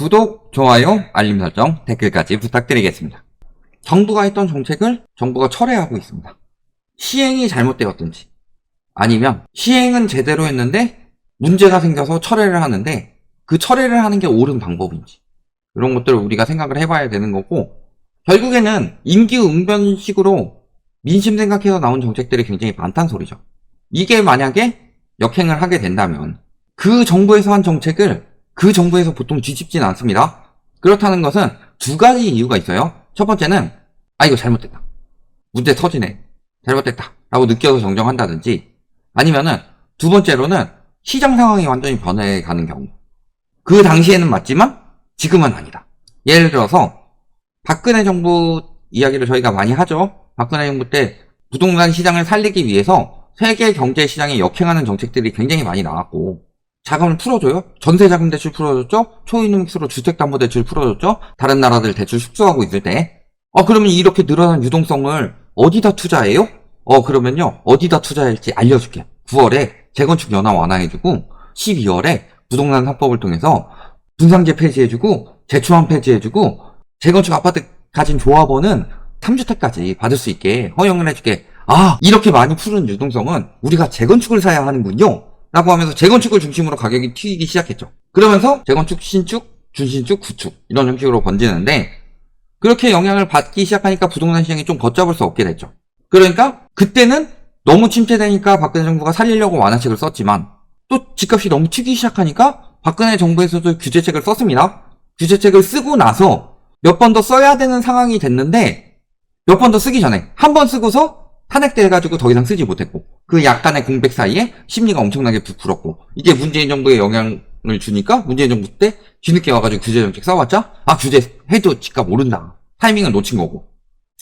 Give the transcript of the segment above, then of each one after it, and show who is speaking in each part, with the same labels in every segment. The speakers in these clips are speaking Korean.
Speaker 1: 구독, 좋아요, 알림 설정, 댓글까지 부탁드리겠습니다. 정부가 했던 정책을 정부가 철회하고 있습니다. 시행이 잘못되었든지 아니면 시행은 제대로 했는데 문제가 생겨서 철회를 하는데 그 철회를 하는 게 옳은 방법인지 이런 것들을 우리가 생각을 해봐야 되는 거고 결국에는 임기응변식으로 민심 생각해서 나온 정책들이 굉장히 많단 소리죠. 이게 만약에 역행을 하게 된다면 그 정부에서 한 정책을 그 정부에서 보통 뒤집진 않습니다. 그렇다는 것은 두 가지 이유가 있어요. 첫 번째는 아 이거 잘못됐다. 문제 터지네. 잘못됐다. 라고 느껴서 정정한다든지 아니면은 두 번째로는 시장 상황이 완전히 변해가는 경우. 그 당시에는 맞지만 지금은 아니다. 예를 들어서 박근혜 정부 이야기를 저희가 많이 하죠. 박근혜 정부 때 부동산 시장을 살리기 위해서 세계 경제 시장에 역행하는 정책들이 굉장히 많이 나왔고 자금을 풀어줘요. 전세 자금 대출 풀어줬죠. 초이노믹스로 주택담보대출 풀어줬죠. 다른 나라들 대출 축소하고 있을 때. 어 그러면 이렇게 늘어난 유동성을 어디다 투자해요? 어 그러면요 어디다 투자할지 알려줄게. 9월에 재건축 연화 완화해주고 12월에 부동산 3법을 통해서 분상제 폐지해주고 재초안 폐지해주고 재건축 아파트 가진 조합원은 3주택까지 받을 수 있게 허용을 해줄게. 아 이렇게 많이 푸른 유동성은 우리가 재건축을 사야 하는군요. 라고 하면서 재건축을 중심으로 가격이 튀기 시작했죠. 그러면서 재건축, 신축, 준신축, 구축 이런 형식으로 번지는데 그렇게 영향을 받기 시작하니까 부동산 시장이 좀 걷잡을 수 없게 됐죠. 그러니까 그때는 너무 침체되니까 박근혜 정부가 살리려고 완화책을 썼지만 또 집값이 너무 튀기 시작하니까 박근혜 정부에서도 규제책을 썼습니다. 규제책을 쓰고 나서 몇 번 더 써야 되는 상황이 됐는데 몇 번 더 쓰기 전에 한 번 쓰고서 탄핵돼가지고 더 이상 쓰지 못했고 그 약간의 공백 사이에 심리가 엄청나게 부풀었고 이게 문재인 정부에 영향을 주니까 문재인 정부 때 뒤늦게 와가지고 규제 정책 써왔자 아 규제 해도 집값 오른다. 타이밍을 놓친 거고.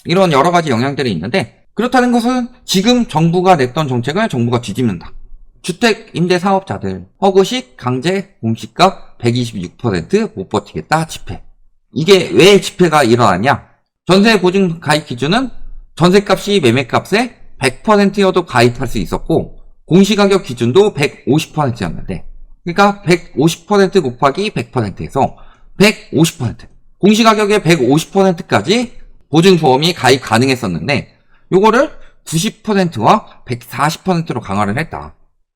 Speaker 1: 이런 여러 가지 영향들이 있는데 그렇다는 것은 지금 정부가 냈던 정책을 정부가 뒤집는다. 주택 임대 사업자들 허구식 강제 공시가 126%못 버티겠다 집회. 이게 왜 집회가 일어나냐? 전세 보증 가입 기준은 전세값이 매매값의 100%여도 가입할 수 있었고 공시가격 기준도 150%였는데 그러니까 150% 곱하기 100%에서 150% 공시가격의 150%까지 보증보험이 가입 가능했었는데 요거를 90%와 140%로 강화를 했다.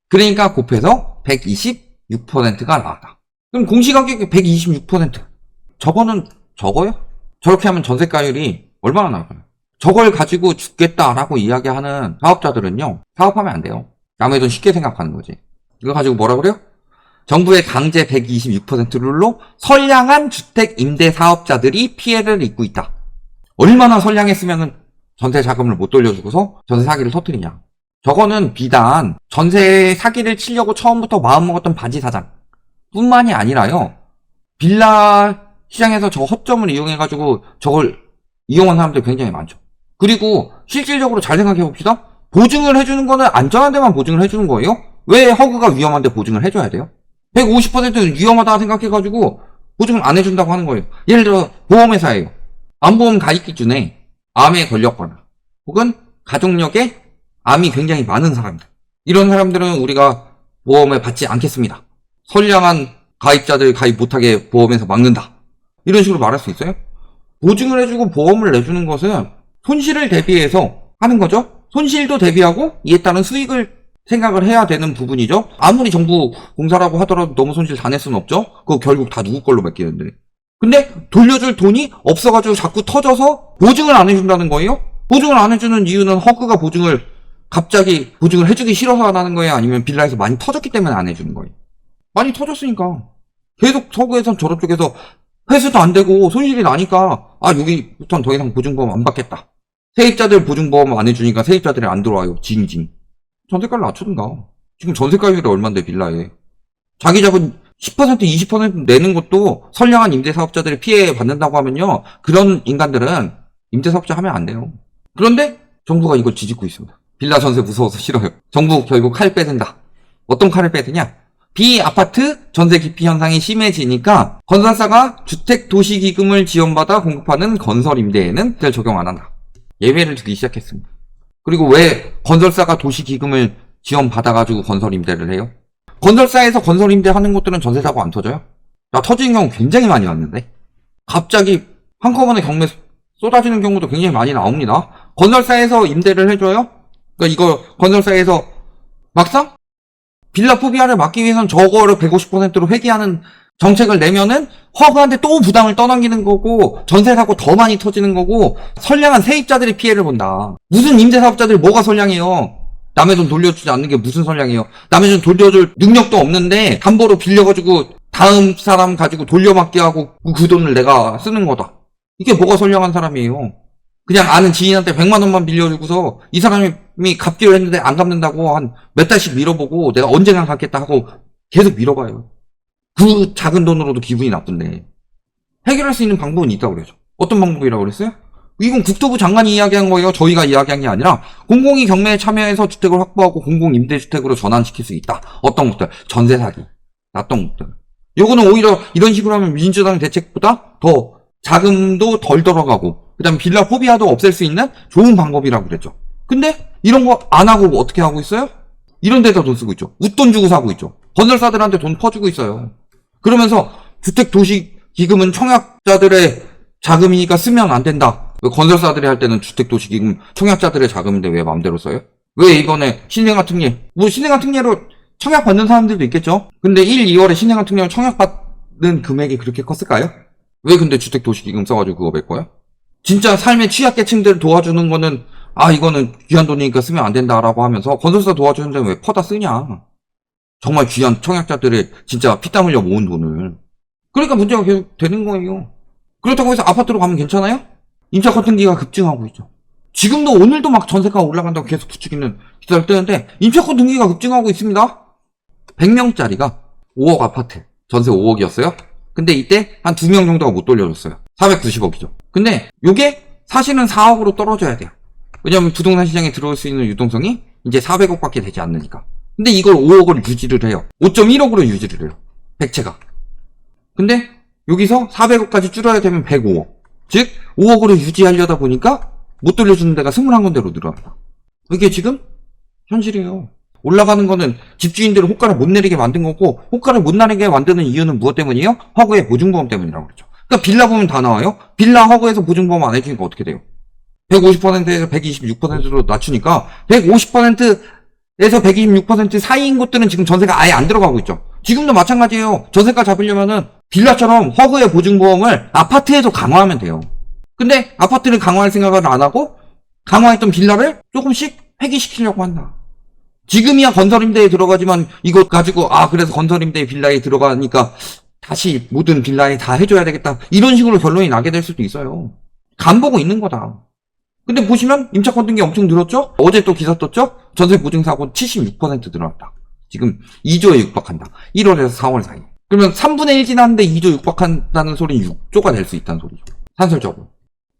Speaker 1: 그러니까 곱해서 126%가 나왔다. 그럼 공시가격이 126%. 저거는 저거요? 저렇게 하면 전세가율이 얼마나 나올까요? 저걸 가지고 죽겠다라고 이야기하는 사업자들은요, 사업하면 안 돼요. 남의 돈 쉽게 생각하는 거지. 이거 가지고 뭐라 그래요? 정부의 강제 126% 룰로 선량한 주택 임대 사업자들이 피해를 입고 있다. 얼마나 선량했으면 전세 자금을 못 돌려주고서 전세 사기를 터뜨리냐. 저거는 비단 전세 사기를 치려고 처음부터 마음먹었던 바지 사장 뿐만이 아니라요. 빌라 시장에서 저 허점을 이용해가지고 저걸 이용한 사람들 굉장히 많죠. 그리고 실질적으로 잘 생각해 봅시다. 보증을 해주는 거는 안전한 데만 보증을 해주는 거예요? 왜 허그가 위험한데 보증을 해줘야 돼요? 150%는 위험하다 생각해가지고 보증을 안 해준다고 하는 거예요. 예를 들어 보험회사예요. 암보험 가입 기준에 암에 걸렸거나 혹은 가족력에 암이 굉장히 많은 사람들 이런 사람들은 우리가 보험을 받지 않겠습니다. 선량한 가입자들 가입 못하게 보험에서 막는다. 이런 식으로 말할 수 있어요? 보증을 해주고 보험을 내주는 것은 손실을 대비해서 하는 거죠. 손실도 대비하고 이에 따른 수익을 생각을 해야 되는 부분이죠. 아무리 정부 공사라고 하더라도 너무 손실 다 낼 수는 없죠. 그거 결국 다 누구 걸로 맡기는데. 근데 돌려줄 돈이 없어가지고 자꾸 터져서 보증을 안 해준다는 거예요? 보증을 안 해주는 이유는 허그가 보증을 갑자기 보증을 해주기 싫어서 안 하는 거예요? 아니면 빌라에서 많이 터졌기 때문에 안 해주는 거예요? 많이 터졌으니까. 계속 서구에선 저런 쪽에서 회수도 안 되고 손실이 나니까 아 여기부터는 더 이상 보증보험 안 받겠다. 세입자들 보증보험 안 해주니까 세입자들이 안 들어와요. 징징. 전세가를 낮추든가. 지금 전세가율이 얼만데 빌라에. 자기 자본 10% 20% 내는 것도 선량한 임대사업자들이 피해 받는다고 하면요. 그런 인간들은 임대사업자 하면 안 돼요. 그런데 정부가 이걸 뒤집고 있습니다. 빌라 전세 무서워서 싫어요. 정부 결국 칼 빼든다. 어떤 칼을 빼드냐? 비아파트 전세 기피 현상이 심해지니까 건설사가 주택 도시 기금을 지원받아 공급하는 건설 임대에는 를 적용 안 한다. 예외를 두기 시작했습니다. 그리고 왜 건설사가 도시 기금을 지원받아가지고 건설 임대를 해요? 건설사에서 건설 임대 하는 곳들은 전세 사고 안 터져요? 나 터지는 경우 굉장히 많이 왔는데 갑자기 한꺼번에 경매 쏟아지는 경우도 굉장히 많이 나옵니다. 건설사에서 임대를 해줘요? 그러니까 이거 건설사에서 막상 빌라 포비아를 막기 위해서는 저거를 150%로 회계하는 정책을 내면은 허그한테 또 부담을 떠넘기는 거고 전세 사고 더 많이 터지는 거고 선량한 세입자들이 피해를 본다. 무슨 임대사업자들이 뭐가 선량해요? 남의 돈 돌려주지 않는 게 무슨 선량해요? 남의 돈 돌려줄 능력도 없는데 담보로 빌려가지고 다음 사람 가지고 돌려막기 하고 그 돈을 내가 쓰는 거다. 이게 뭐가 선량한 사람이에요? 그냥 아는 지인한테 100만 원만 빌려주고서 이 사람이 갚기로 했는데 안 갚는다고 한 몇 달씩 밀어보고 내가 언젠가 갚겠다 하고 계속 밀어봐요. 그 작은 돈으로도 기분이 나쁜데 해결할 수 있는 방법은 있다고 그러죠. 어떤 방법이라고 그랬어요? 이건 국토부 장관이 이야기한 거예요. 저희가 이야기한 게 아니라 공공이 경매에 참여해서 주택을 확보하고 공공 임대주택으로 전환시킬 수 있다. 어떤 것들 전세 사기, 놨던 것들. 요거는 오히려 이런 식으로 하면 민주당 대책보다 더 자금도 덜 들어가고 그다음 에 빌라 포비아도 없앨 수 있는 좋은 방법이라고 그랬죠. 근데 이런 거 안 하고 어떻게 하고 있어요? 이런 데다 돈 쓰고 있죠. 웃돈 주고 사고 있죠. 건설사들한테 돈 퍼주고 있어요. 그러면서 주택 도시 기금은 청약자들의 자금이니까 쓰면 안 된다. 왜 건설사들이 할 때는 주택 도시 기금 청약자들의 자금인데 왜 마음대로 써요? 왜 이번에 신생아 특례 뭐 신생아 특례로 청약 받는 사람들도 있겠죠. 근데 1, 2월에 신생아 특례로 청약 받는 금액이 그렇게 컸을까요? 왜 근데 주택 도시 기금 써가지고 그거 낼 거야? 진짜 삶의 취약계층들을 도와주는 거는 아 이거는 귀한 돈이니까 쓰면 안 된다라고 하면서 건설사 도와주는 데는 왜 퍼다 쓰냐? 정말 귀한 청약자들의 진짜 피땀 흘려 모은 돈을. 그러니까 문제가 계속 되는 거예요. 그렇다고 해서 아파트로 가면 괜찮아요? 임차 컨텐기가 급증하고 있죠. 지금도 오늘도 막 전세가 올라간다고 계속 부추기는 기사를 뜨는데 임차권 등기가 급증하고 있습니다. 100명짜리가 5억 아파트 전세 5억이었어요. 근데 이때 한 2명 정도가 못 돌려줬어요. 490억이죠. 근데 요게 사실은 4억으로 떨어져야 돼요. 왜냐면 부동산 시장에 들어올 수 있는 유동성이 이제 400억밖에 되지 않으니까. 근데 이걸 5억을 유지를 해요. 5.1억으로 유지를 해요. 백채가. 근데 여기서 400억까지 줄여야 되면 105억. 즉 5억으로 유지하려다 보니까 못 돌려주는 데가 21군데로 늘어납니다. 이게 지금 현실이에요. 올라가는 거는 집주인들을 호가를 못 내리게 만든 거고 호가를 못 내리게 만드는 이유는 무엇 때문이에요? 허구의 보증보험 때문이라고 그러죠. 그러니까 빌라 보면 다 나와요. 빌라 허구에서 보증보험 안 해주니까 어떻게 돼요? 150%에서 126%로 낮추니까 150% 에서 126% 사이인 곳들은 지금 전세가 아예 안 들어가고 있죠. 지금도 마찬가지예요. 전세가 잡으려면은 빌라처럼 허구의 보증보험을 아파트에도 강화하면 돼요. 근데 아파트를 강화할 생각을 안 하고 강화했던 빌라를 조금씩 폐기시키려고 한다. 지금이야 건설임대에 들어가지만 이거 가지고 아 그래서 건설임대 빌라에 들어가니까 다시 모든 빌라에 다 해줘야 되겠다 이런 식으로 결론이 나게 될 수도 있어요. 간 보고 있는 거다. 근데 보시면 임차권 등기 엄청 늘었죠? 어제 또 기사 떴죠? 전세 보증사고 76% 늘어났다. 지금 2조에 육박한다. 1월에서 4월 사이. 그러면 3분의 1 지났는데 2조 육박한다는 소리는 6조가 될 수 있다는 소리죠. 산술적으로.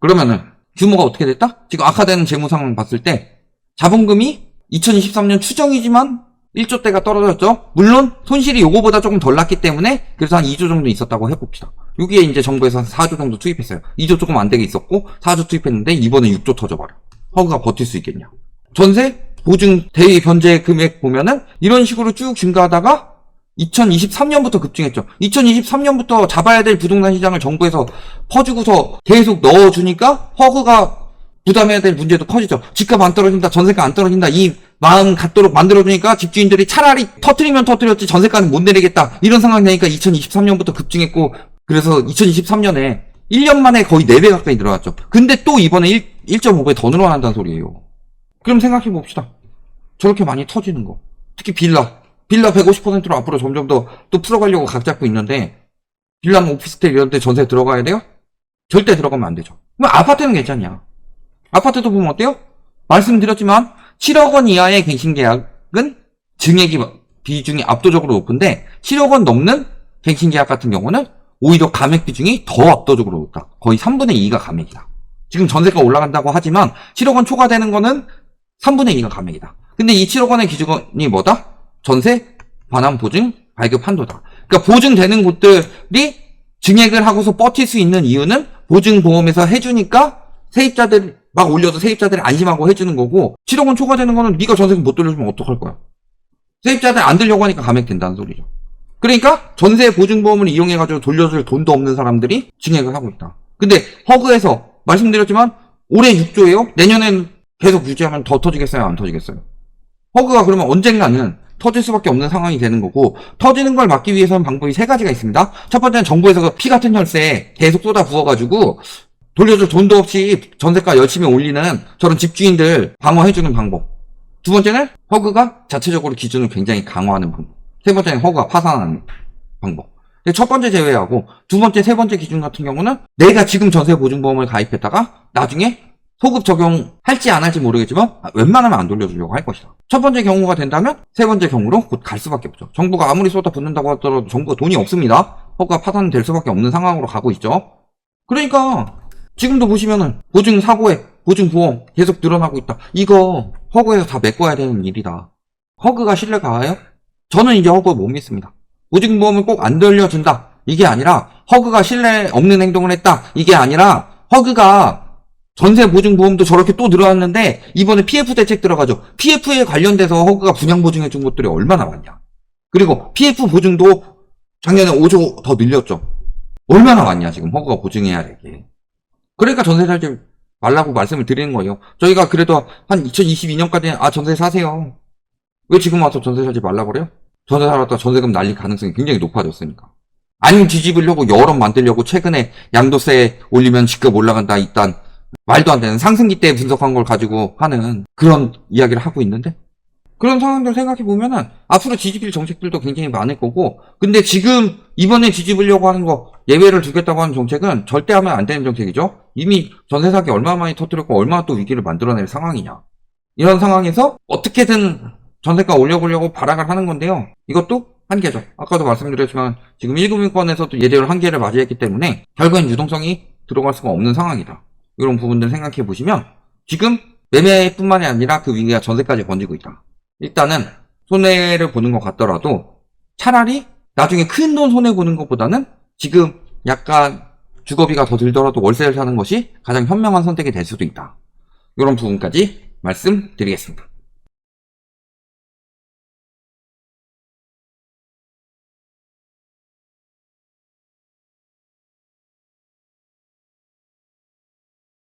Speaker 1: 그러면은 규모가 어떻게 됐다? 지금 악화되는 재무 상황 봤을 때 자본금이 2023년 추정이지만 1조대가 떨어졌죠. 물론 손실이 요거보다 조금 덜 났기 때문에 그래서 한 2조 정도 있었다고 해봅시다. 여기에 이제 정부에서 한 4조 정도 투입했어요. 2조 조금 안 되게 있었고 4조 투입했는데 이번에 6조 터져버려. 허그가 버틸 수 있겠냐. 전세 보증 대위 변제 금액 보면은 이런 식으로 쭉 증가하다가 2023년부터 급증했죠. 2023년부터 잡아야 될 부동산 시장을 정부에서 퍼주고서 계속 넣어주니까 허그가 부담해야 될 문제도 커지죠. 집값 안 떨어진다, 전세가 안 떨어진다, 이 마음 갖도록 만들어주니까 집주인들이 차라리 터트리면 터트렸지 전세가는 못 내리겠다. 이런 상황이 되니까 2023년부터 급증했고, 그래서 2023년에 1년 만에 거의 4배 가까이 늘어났죠. 근데 또 이번에 1, 1.5배 더 늘어난다는 소리예요. 그럼 생각해 봅시다. 저렇게 많이 터지는 거. 특히 빌라. 빌라 150%로 앞으로 점점 더 또 풀어가려고 각 잡고 있는데, 빌라는 오피스텔 이런 데 전세 들어가야 돼요? 절대 들어가면 안 되죠. 그럼 아파트는 괜찮냐? 아파트도 보면 어때요? 말씀드렸지만 7억 원 이하의 갱신 계약은 증액이 비중이 압도적으로 높은데 7억 원 넘는 갱신 계약 같은 경우는 오히려 감액 비중이 더 압도적으로 높다. 거의 3분의 2가 감액이다. 지금 전세가 올라간다고 하지만 7억 원 초과되는 거는 3분의 2가 감액이다. 근데 이 7억 원의 기준이 뭐다? 전세 반환 보증 발급 한도다. 그러니까 보증되는 곳들이 증액을 하고서 버틸 수 있는 이유는 보증보험에서 해주니까 세입자들 막 올려도 세입자들이 안심하고 해주는 거고 7억 원 초과되는 거는 네가 전세금 못 돌려주면 어떡할 거야? 세입자들 안 들려고 하니까 감액된다는 소리죠. 그러니까 전세 보증보험을 이용해가지고 돌려줄 돈도 없는 사람들이 증액을 하고 있다. 근데 허그에서 말씀드렸지만 올해 6조예요? 내년엔 계속 유지하면 더 터지겠어요? 안 터지겠어요? 허그가 그러면 언젠가는 터질 수밖에 없는 상황이 되는 거고 터지는 걸 막기 위해서는 방법이 세 가지가 있습니다. 첫 번째는 정부에서 그 피 같은 혈세 계속 쏟아 부어가지고 돌려줄 돈도 없이 전세가 열심히 올리는 저런 집주인들 방어해주는 방법. 두 번째는 허그가 자체적으로 기준을 굉장히 강화하는 방법. 세 번째는 허그가 파산하는 방법. 첫 번째 제외하고 두 번째, 세 번째 기준 같은 경우는 내가 지금 전세 보증보험을 가입했다가 나중에 소급 적용할지 안 할지 모르겠지만 웬만하면 안 돌려주려고 할 것이다. 첫 번째 경우가 된다면 세 번째 경우로 곧 갈 수밖에 없죠. 정부가 아무리 쏟아붓는다고 하더라도 정부가 돈이 없습니다. 허가 파산될 수밖에 없는 상황으로 가고 있죠. 그러니까 지금도 보시면은 보증 사고에 보증 보험 계속 늘어나고 있다. 이거 허그에서 다 메꿔야 되는 일이다. 허그가 신뢰 가요? 저는 이제 허그 못 믿습니다. 보증 보험을 꼭안 돌려준다. 이게 아니라 허그가 신뢰 없는 행동을 했다. 이게 아니라 허그가 전세 보증 보험도 저렇게 또 늘어났는데 이번에 PF 대책 들어가죠. PF에 관련돼서 허그가 분양 보증해 준 것들이 얼마나 많냐. 그리고 PF 보증도 작년에 5조 더 늘렸죠. 얼마나 많냐 지금 허그가 보증해야 되게. 그러니까 전세 살지 말라고 말씀을 드리는 거예요. 저희가 그래도 한 2022년까지는 아 전세 사세요. 왜 지금 와서 전세 살지 말라고 그래요? 전세 살았다 전세금 날릴 가능성이 굉장히 높아졌으니까. 아니면 뒤집으려고 여론 만들려고 최근에 양도세 올리면 집값 올라간다 이딴 말도 안 되는 상승기 때 분석한 걸 가지고 하는 그런 이야기를 하고 있는데 그런 상황들 생각해 보면은 앞으로 뒤집힐 정책들도 굉장히 많을 거고 근데 지금 이번에 뒤집으려고 하는 거 예외를 두겠다고 하는 정책은 절대 하면 안 되는 정책이죠. 이미 전세 사기 얼마 많이 터뜨렸고 얼마나 또 위기를 만들어낼 상황이냐. 이런 상황에서 어떻게든 전세가 올려보려고 발악을 하는 건데요. 이것도 한계죠. 아까도 말씀드렸지만 지금 1금융권에서도 예대율 한계를 맞이했기 때문에 결국엔 유동성이 들어갈 수가 없는 상황이다. 이런 부분들 생각해 보시면 지금 매매뿐만이 아니라 그 위기가 전세까지 번지고 있다. 일단은 손해를 보는 것 같더라도 차라리 나중에 큰 돈 손해 보는 것보다는 지금 약간 주거비가 더 들더라도 월세를 사는 것이 가장 현명한 선택이 될 수도 있다. 이런 부분까지 말씀드리겠습니다.